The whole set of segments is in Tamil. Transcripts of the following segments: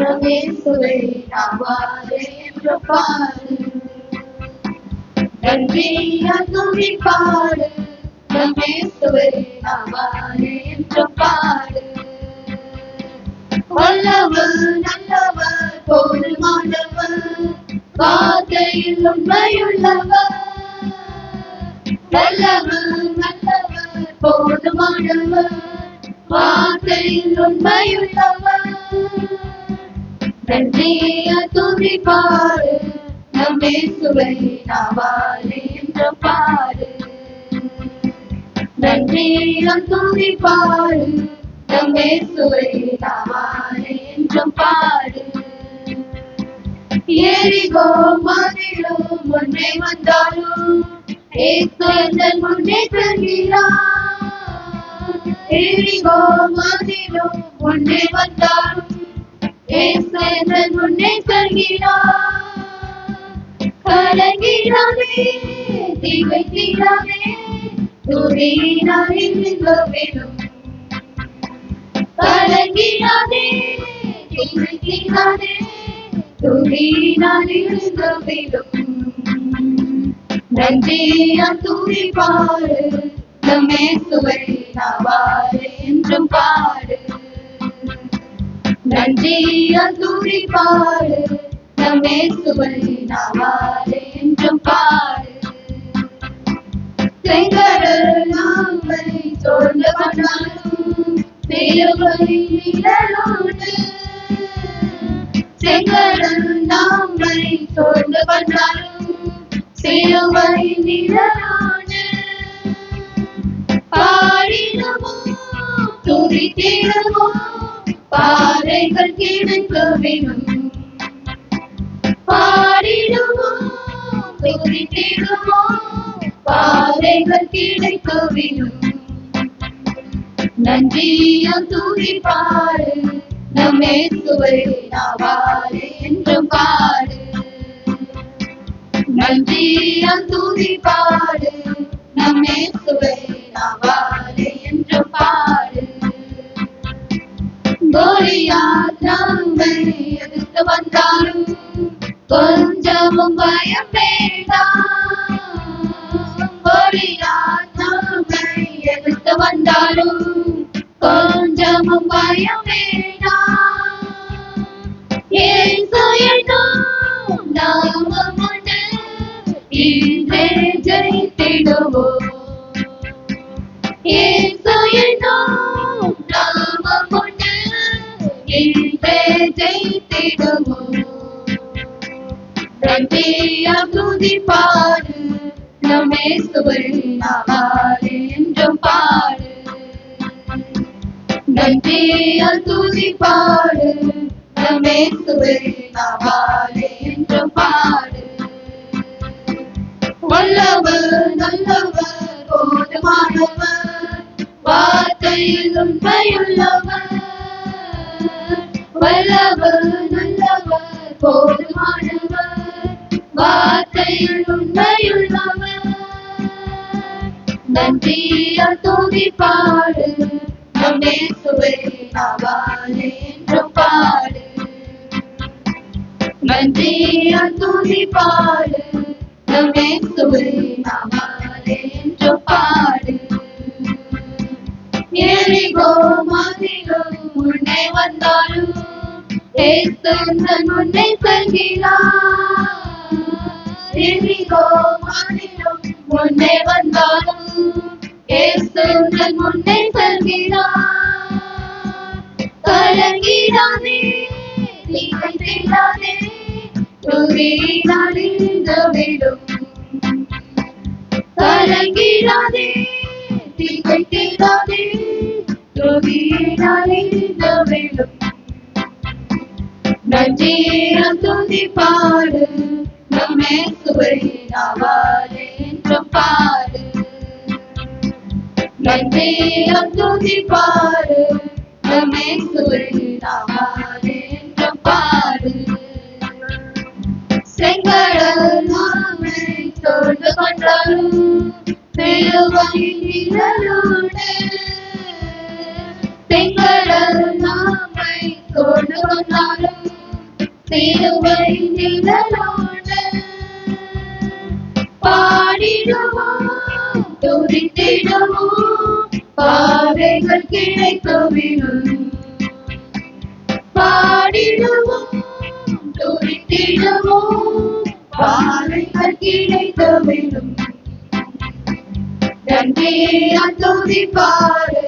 ரமேசுவை நாவாரே என்று நன்றியா துதி பாடு ரமேசுவை நாவாரே வல்லவர் நல்லவர் போதுமானவர் வார்த்தையில் உண்மையுள்ளவர் நல்லவர் நல்லவர் போதுமானவர் வார்த்தையில் உண்மையுள்ளவர். நன்றிய துதி பாரு நம்மே சுவை நாவாலே என்ற பாடு நன்றிய துதி பாடு நம்மே சுவை நாவாலே என்றும் பாரு ஏறிகோ மாதிரோ முன்னே வந்தாலும் ஏசுவந்தன் முன்னே செல்கிறார் ஏறிகோ மாதிரோ முன்னே வந்தாலும் முன்னே செல்கிறார் கலங்கிடாதே தீவை தீராதே துதியினாலே விடும் கலங்கிடாதே தீவை தீராதே துதியினாலே விடும் நன்றியா துதி பாடு நம்மே சுவை என்றும் பாடு. நன்றியா துதி பாடு. நம்மே சுவை நாவாறு என்றும் பாடு. செங்கடல் நாமை சோர்ந்து நிழலோடு. செங்கடல் நாமை சிலுவை நிழலோடு. பாறைகள் கிடைக்க வேணும் பாடிடுமோ? துதித்திடுவோம் பாறைகள் கிடைக்க வேணும் நன்றியும் துதி பாடு நம்மே சுவை நாவாறு என்றும் பாடு. நன்றியும் துதி பாடு நம்மே சுவை நாவாறு என்றும் பாடு. கோலியாத் எதிர்த்து வந்தாலும் கொஞ்சமும் பயம் வேண்டாம் கோலியாத் எதிர்த்து வந்தாலும் கொஞ்சமும் பயம் வேண்டாம் இயேசு என்னும் நாமம் உண்டு இன்றே ஜெயித்திடுவோம். ஏ நன்றியா துதி பாடு. நம்மே சுவை என்றும் பாடு. நன்றியா துதி பாடு. நம்மே சுவை என்றும் பாடு. வல்லவர் நல்லவர் வார்த்தையில் உண்மையுள்ளவர் நன்றியா துதி பாடு. நம்மே சுவை நாவாலே பாடு நன்றியா துதி பாடு. நம்மே சுவை நாவாலே பாடு எரிகோ மாதிரோ முன்னே வந்தாலும் முன்னே செல்கிறார். திரிகோ மாதிரோ முன்னே வந்தாலும் ஏசுங்கள் முன்னே செல்கிறார் கலங்கிடாதே தீவை தீராதே விடும் கலங்கிடாதே தீவை தீராதே துதியினால் விடும் நன்றியா துதி பாடு நம்மே சுவை நாவாலே என்றும் பாடு. நன்றியா துதி என்றும் செங்கடல் நாமை கொண்டாலும் சிலுவை நிழலோடு. செங்கடல் நாமை கொண்டு வந்தாலும் பாடிடுவோம் துதித்திடுவோம் பாதைகள் கிடைக்கவில்லை பாடிடுவோம் துதித்திடுவோம் பாதைகள் கிடைக்கவில்லை நன்றியா துதிப்பாடு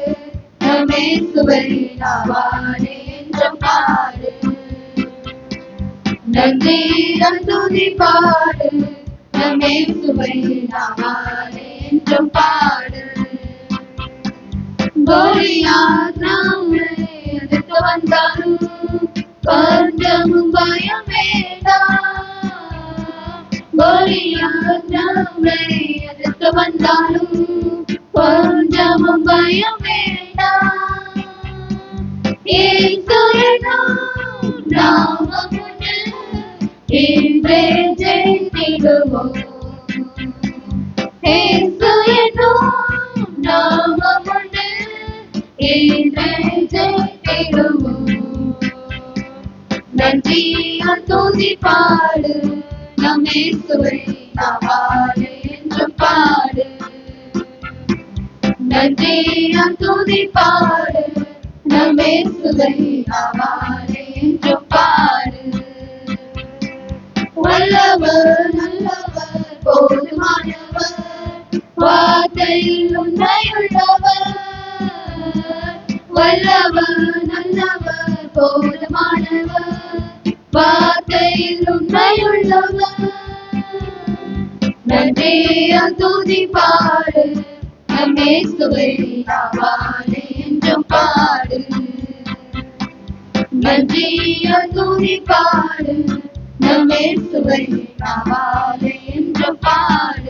நம்மே சுவை நாவானே என்றும் பாடு நன்றியா என்றும் பாடு கோலியாத் நம்மை எதிர்த்து வந்தாலும் கொஞ்சமும் பயம் வேண்டாம் எதிர்த்து வந்தாலும் கொஞ்சமும் பயம் வேண்டாம் ஜெயித்திடுவோம் இயேசு எனும் நாமமுண்டு இன்றே ஜெயித்திடுவோம் நன்றியால் துதி பாடு நம் இயேசுவை நாவாடு என்று பாடு நன்றியால் துதி பாடு நம் இயேசுவை நாவாடு என்று பாடு. வல்லவர் வார்த்தையில் உண்மையுள்ளவர் வல்லவர் நல்லவர் போதுமானவர் வார்த்தையில் உண்மையுள்ளவர் நன்றியா துதி பாடு. நம்மே சுவை நாவாலே என்றும் பாடு. என்றும் பாடு.